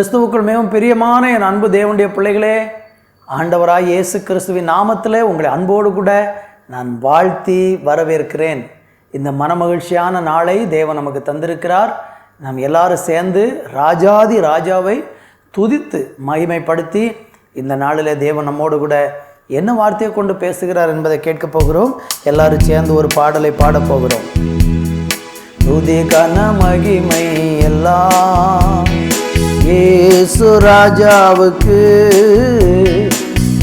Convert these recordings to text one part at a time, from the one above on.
கிறிஸ்துவுக்குள் மிகவும் பிரியமான என் அன்பு தேவனுடைய பிள்ளைகளே ஆண்டவராய் இயேசு கிறிஸ்துவின் நாமத்தில் உங்களை அன்போடு கூட நான் வாழ்த்தி வரவேற்கிறேன். இந்த மனமகிழ்ச்சியான நாளை தேவன் நமக்கு தந்திருக்கிறார். நாம் எல்லாரும் சேர்ந்து ராஜாதி ராஜாவை துதித்து மகிமைப்படுத்தி இந்த நாளில் தேவன் நம்மோடு கூட என்ன வார்த்தையை கொண்டு பேசுகிறார் என்பதை கேட்கப் போகிறோம். எல்லாரும் சேர்ந்து ஒரு பாடலை பாடப் போகிறோம். துதி கன மகிமை எல்லாம் ஏசு ராஜாவுக்கு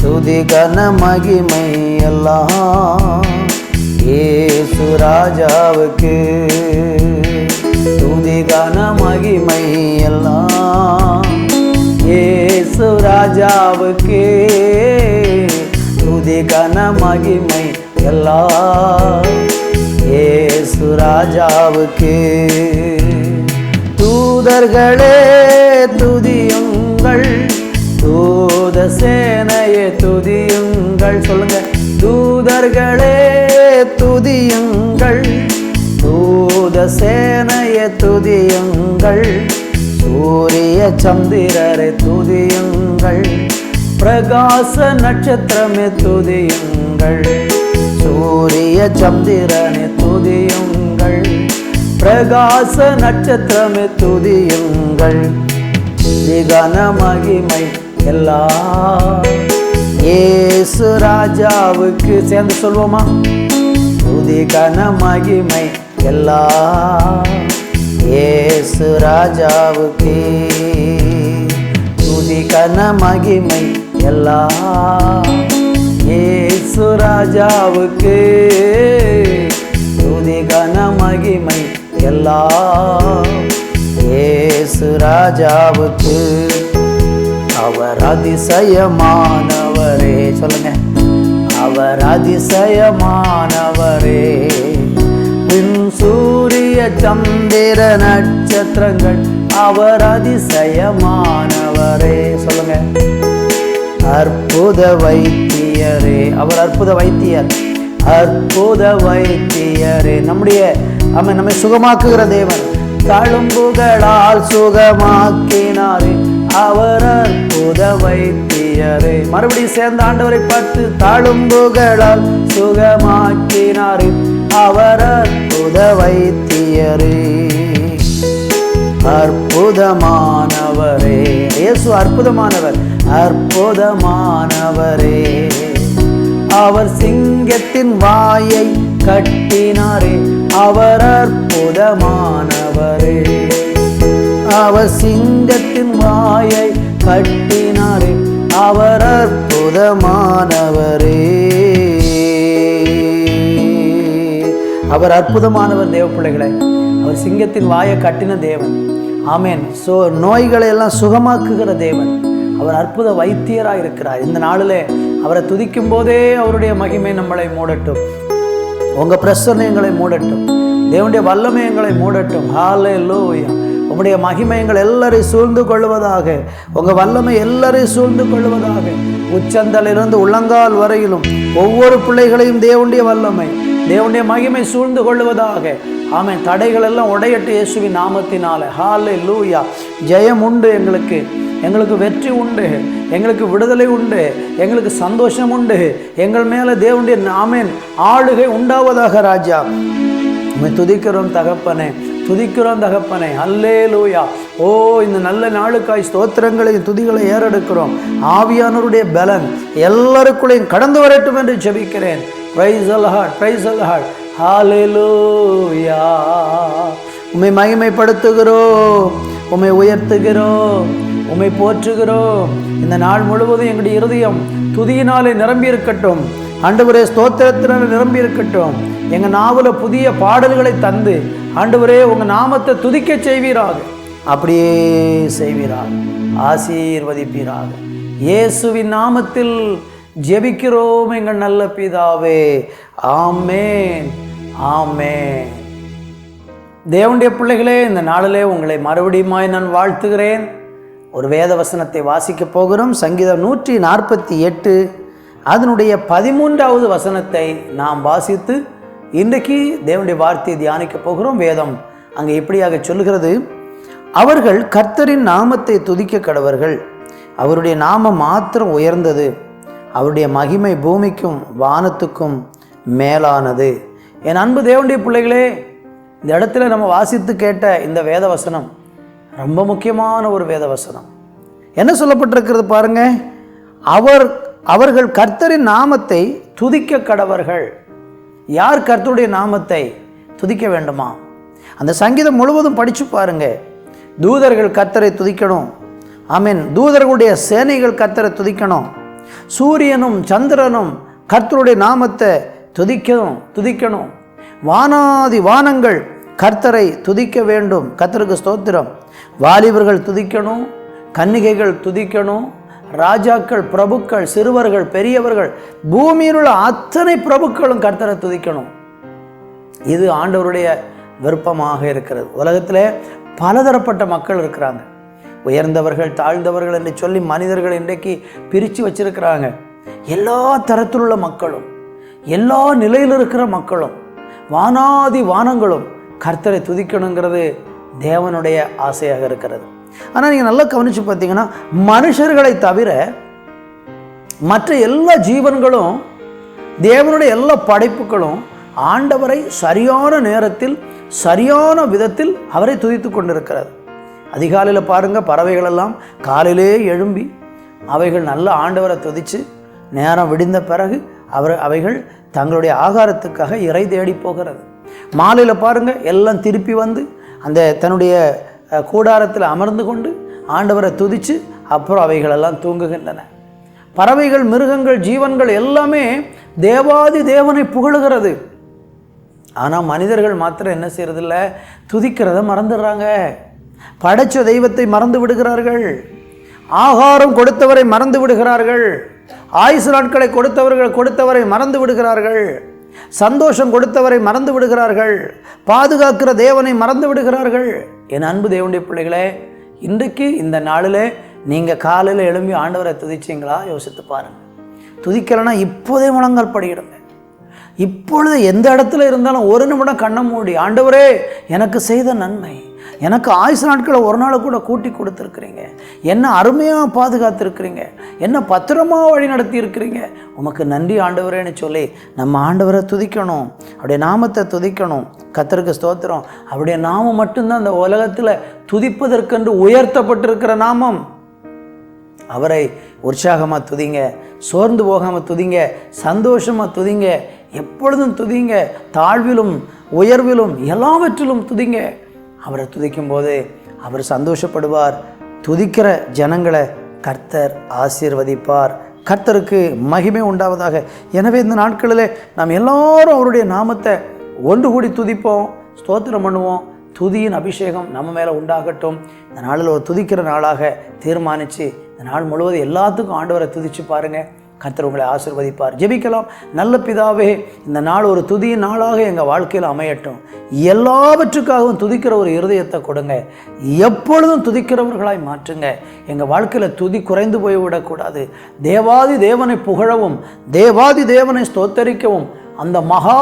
துதி கன மகிமை எல்லாம். ஏசு ராஜாவுக்கு துதி கன மகிமை எல்லாம். ஏசு ராஜாவுக்கு துதி கன மகிமை எல்லாம். ஏசு ராஜாவுக்கு தூதர்களே துதியுங்கள் தூத சேனையே துதியுங்கள் சொல்லுங்க. தூதர்களே துதியுங்கள் தூத சேனையே துதியுங்கள் சூரிய சந்திரரை துதியுங்கள் பிரகாச நட்சத்திரமே துதியுங்கள் சூரிய சந்திரனை துதியுங்கள் பிரகாச நட்சத்திரமே துதியுங்கள். திகன மகிமை எல்லாம். ஏசு ராஜாவுக்கு சேர்ந்து சொல்வோமா? துதிகன மகிமை எல்லாம். ஏசு ராஜாவுக்கு துதிகன மகிமை எல்லாம். ஏசு ராஜாவுக்கு துதிகன மகிமை எல்லாம் ஏசு ராஜாவுக்கு அவர் அதிசயமானவரே. சொல்லுங்க. அவர் அதிசயமானவரே. பின் சூரிய சந்திர நட்சத்திரங்கள் அவர் அதிசயமானவரே. சொல்லுங்க. அற்புத வைத்தியரே. அவர் அற்புத வைத்தியர். அற்புத வைத்தியரே. நம்முடைய அவன் நம்மை சுகமாக்குகிற தேவன். தழும்புகளால் சுகமாக்கினாரே அவர் அற்புத வைத்தியரே மறுபடியும் சேர்ந்த ஆண்டவரை பார்த்து தழும்புகளால் சுகமாக்கினாரே அவர் அற்புத வைத்தியரே அற்புதமானவரே. இயேசு அற்புதமானவர் அற்புதமானவரே. அவர் சிங்கத்தின் வாயை கட்டினாரே அவர் அற்புதமானவரே. அவர் சிங்கத்தின் வாயை கட்டினாரே. அவர் அற்புதமானவரே. அவர் அற்புதமானவர் தேவ பிள்ளைகளை அவர் சிங்கத்தின் வாயை கட்டின தேவன். ஆமேன். ஸோ நோய்களை எல்லாம் சுகமாக்குகிற தேவன். அவர் அற்புத வைத்தியராக இருக்கிறார் இந்த நாளில் அவரை துதிக்கும் போதே அவருடைய மகிமை நம்மளை மூடட்டும். உங்கள் பிரசனை எங்களை மூடட்டும். தேவனுடைய வல்லமை எங்களை மூடட்டும். ஹாலே லூயா உங்களுடைய மகிமையங்கள் எல்லாரையும் சூழ்ந்து கொள்வதாக உங்கள் வல்லமை எல்லாரையும் சூழ்ந்து கொள்வதாக உச்சந்தலிருந்து உள்ளங்கால் வரையிலும் ஒவ்வொரு பிள்ளைகளையும் தேவனுடைய வல்லமை தேவனுடைய மகிமை சூழ்ந்து கொள்வதாக ஆமை தடைகள் எல்லாம் உடையட்டு இயேசுவின் நாமத்தினால. ஹாலே லூயா ஜெயம் உண்டு எங்களுக்கு. எங்களுக்கு வெற்றி உண்டு எங்களுக்கு விடுதலை உண்டு எங்களுக்கு சந்தோஷம் உண்டு. எங்கள் மேலே தேவனுடைய நாமேன் ஆளுகை உண்டாவதாக ராஜா. உண்மை துதிக்கிறோம் தகப்பனே துதிக்கிறோம் தகப்பனே. அல்லே லூயா ஓ இந்த நல்ல நாளுக்காய் ஸ்தோத்திரங்களையும் துதிகளை ஏறெடுக்கிறோம். ஆவியானவருடைய பலன் எல்லாருக்குள்ளையும் கடந்து வரட்டும் என்று ஜெபிக்கிறேன். ப்ரைஸ் அல்ஹாட் ப்ரைஸ் அல்ஹாட் ஹாலே லூயா உண்மை மகிமைப்படுத்துகிறோம் உண்மை உயர்த்துகிறோம். உம்மை போற்றுகிறோம். இந்த நாள் முழுவதும் எங்களுடைய இருதயம் துதியினாலே நிரம்பி இருக்கட்டும் ஆண்டவரே ஸ்தோத்திரத்தினால நிரம்பி இருக்கட்டும் எங்கள் நாவல புதிய பாடல்களை தந்து ஆண்டவரே உங்கள் நாமத்தை துதிக்க செய்வீராக. அப்படியே செய்வீராக. ஆசீர்வதிப்பீராக. இயேசுவின் நாமத்தில் ஜெபிக்கிறோம் எங்கள் நல்ல பிதாவே. ஆமேன். ஆமேன். தேவனுடைய பிள்ளைகளே இந்த நாளிலே உங்களை மறுபடியுமாய் நான் வாழ்த்துகிறேன். ஒரு வேத வசனத்தை வாசிக்கப் போகிறோம். சங்கீதம் நூற்றி நாற்பத்தி எட்டு. அதனுடைய பதிமூன்றாவது வசனத்தை நாம் வாசித்து இன்றைக்கு தேவனுடைய வார்த்தையை தியானிக்கப் போகிறோம். வேதம் அங்கே எப்படியாக சொல்கிறது அவர்கள் கர்த்தரின் நாமத்தை துதிக்க கடவர்கள். அவருடைய நாமம் மாத்திரம் உயர்ந்தது. அவருடைய மகிமை பூமிக்கும் வானத்துக்கும் மேலானது. என் அன்பு தேவனுடைய பிள்ளைகளே இந்த இடத்துல நம்ம வாசித்து கேட்ட இந்த வேத வசனம் ரொம்ப முக்கியமான ஒரு வேத வசனம் என்ன சொல்லப்பட்டிருக்கிறது பாருங்க? அவர் அவர்கள் கர்த்தரின் நாமத்தை துதிக்க கடவர்கள். யார் கர்த்தருடைய நாமத்தை துதிக்க வேண்டுமா? அந்த சங்கீதம் முழுவதும் படித்து பாருங்க. தூதர்கள் கர்த்தரை துதிக்கணும். ஆமீன். தூதர்களுடைய சேனைகள் கர்த்தரை துதிக்கணும். சூரியனும் சந்திரனும் கர்த்தருடைய நாமத்தை துதிக்கணும் துதிக்கணும். வானாதி வானங்கள் கர்த்தரை துதிக்க வேண்டும். கர்த்தருக்கு ஸ்தோத்திரம். வாலிபர்கள் துதிக்கணும் கன்னிகைகள் துதிக்கணும் ராஜாக்கள் பிரபுக்கள் சிறுவர்கள் பெரியவர்கள் பூமியில் உள்ள அத்தனை பிரபுக்களும் கர்த்தரை துதிக்கணும். இது ஆண்டவருடைய விருப்பமாக இருக்கிறது. உலகத்தில் பலதரப்பட்ட மக்கள் இருக்கிறாங்க. உயர்ந்தவர்கள் தாழ்ந்தவர்கள் என்று சொல்லி மனிதர்கள் இன்றைக்கு பிரித்து வச்சிருக்கிறாங்க. எல்லா தரத்திலுள்ள மக்களும் எல்லா நிலையில் இருக்கிற மக்களும் வானாதி வானங்களும் கர்த்தரை துதிக்கணுங்கிறது தேவனுடைய ஆசையாக இருக்கிறது. ஆனால் நீங்கள் நல்லா கவனித்து பார்த்தீங்கன்னா மனுஷர்களை தவிர மற்ற எல்லா ஜீவன்களும் தேவனுடைய எல்லா படைப்புகளும் ஆண்டவரை சரியான நேரத்தில் சரியான விதத்தில் அவரை துதித்து கொண்டிருக்கிறது. அதிகாலையில் பாருங்கள் பறவைகளெல்லாம் காலையிலே எழும்பி அவைகள் நல்ல ஆண்டவரை துதித்து நேரம் விடிந்த பிறகு அவர் அவைகள் தங்களுடைய ஆகாரத்துக்காக இறை தேடி போகிறது. மாலையில் பாருங்கள் எல்லாம் திருப்பி வந்து அந்த தன்னுடைய கூடாரத்தில் அமர்ந்து கொண்டு ஆண்டவரை துதித்து அப்புறம் அவைகளெல்லாம் தூங்குகின்றன. பறவைகள் மிருகங்கள் ஜீவன்கள் எல்லாமே தேவாதி தேவனை புகழுகிறது. ஆனால் மனிதர்கள் மாத்திரம் என்ன செய்கிறதில்ல துதிக்கிறத மறந்துடுறாங்க. படைச்ச தெய்வத்தை மறந்து விடுகிறார்கள். ஆகாரம் கொடுத்தவரை மறந்து விடுகிறார்கள். ஆயுசு நாட்களை கொடுத்தவர்கள் கொடுத்தவரை மறந்து விடுகிறார்கள். சந்தோஷம் கொடுத்தவரை மறந்து விடுகிறார்கள். பாதுகாக்கிற தேவனை மறந்து விடுகிறார்கள். என் அன்பு தேவனுடைய பிள்ளைகளே இன்றைக்கு இந்த நாளில் நீங்கள் காலையில் எழும்பி ஆண்டவரை துதிச்சீங்களா? யோசித்து பாருங்கள் துதிக்கலைன்னா இப்போதே முழங்கால் படியிடுங்க. இப்பொழுது எந்த இடத்துல இருந்தாலும் ஒரு நிமிடம் கண்ணை மூடி ஆண்டவரே எனக்கு செய்த நன்மை. எனக்கு ஆயுசு நாட்களை ஒரு நாளை கூட கூட்டி கொடுத்துருக்குறீங்க. என்ன அருமையாக பாதுகாத்துருக்குறீங்க. என்ன பத்திரமாக வழி நடத்தி இருக்கிறீங்க உமக்கு நன்றி ஆண்டவரேன்னு சொல்லி நம்ம ஆண்டவரை துதிக்கணும். அவருடைய நாமத்தை துதிக்கணும். கத்தருக்கு ஸ்தோத்திரம். அவருடைய நாமம் மட்டும்தான் அந்த உலகத்தில் துதிப்பதற்கென்று உயர்த்தப்பட்டிருக்கிற நாமம். அவரை உற்சாகமாக துதிங்க. சோர்ந்து போகாமல் துதிங்க. சந்தோஷமாக துதிங்க. எப்பொழுதும் துதிங்க. தாழ்விலும் உயர்விலும் எல்லாவற்றிலும் துதிங்க. அவரை துதிக்கும் போது அவர் சந்தோஷப்படுவார். துதிக்கிற ஜனங்களை கர்த்தர் ஆசீர்வதிப்பார். கர்த்தருக்கு மகிமை உண்டாவதாக. எனவே இந்த நாட்களில் நாம் எல்லாரும் அவருடைய நாமத்தை ஒன்று கூடி துதிப்போம் ஸ்தோத்திரம் பண்ணுவோம். துதியின் அபிஷேகம் நம்ம மேலே உண்டாகட்டும். இந்த நாளில் ஒரு துதிக்கிற நாளாக தீர்மானித்து இந்த நாள் முழுவதும் எல்லாத்துக்கும் ஆண்டவரை துதிச்சு பாருங்கள் கர்த்தர் உங்களை ஆசிர்வதிப்பார். ஜெபிக்கலாம். நல்ல பிதாவே இந்த நாள் ஒரு துதியின் நாளாக எங்கள் வாழ்க்கையில் அமையட்டும். எல்லாவற்றுக்காகவும் துதிக்கிற ஒரு இருதயத்தை கொடுங்க. எப்பொழுதும் துதிக்கிறவர்களாய் மாற்றுங்க. எங்கள் வாழ்க்கையில் துதி குறைந்து போய்விடக்கூடாது. தேவாதி தேவனை புகழவும் தேவாதி தேவனை ஸ்தோத்தரிக்கவும் அந்த மகா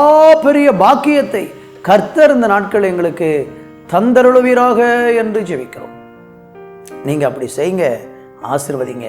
பெரிய பாக்கியத்தை கர்த்தர் இந்த நாட்கள் எங்களுக்கு தந்தருளுவீராக என்று ஜெபிக்கிறோம். நீங்கள் அப்படி செய்யுங்க ஆசிர்வதிங்க.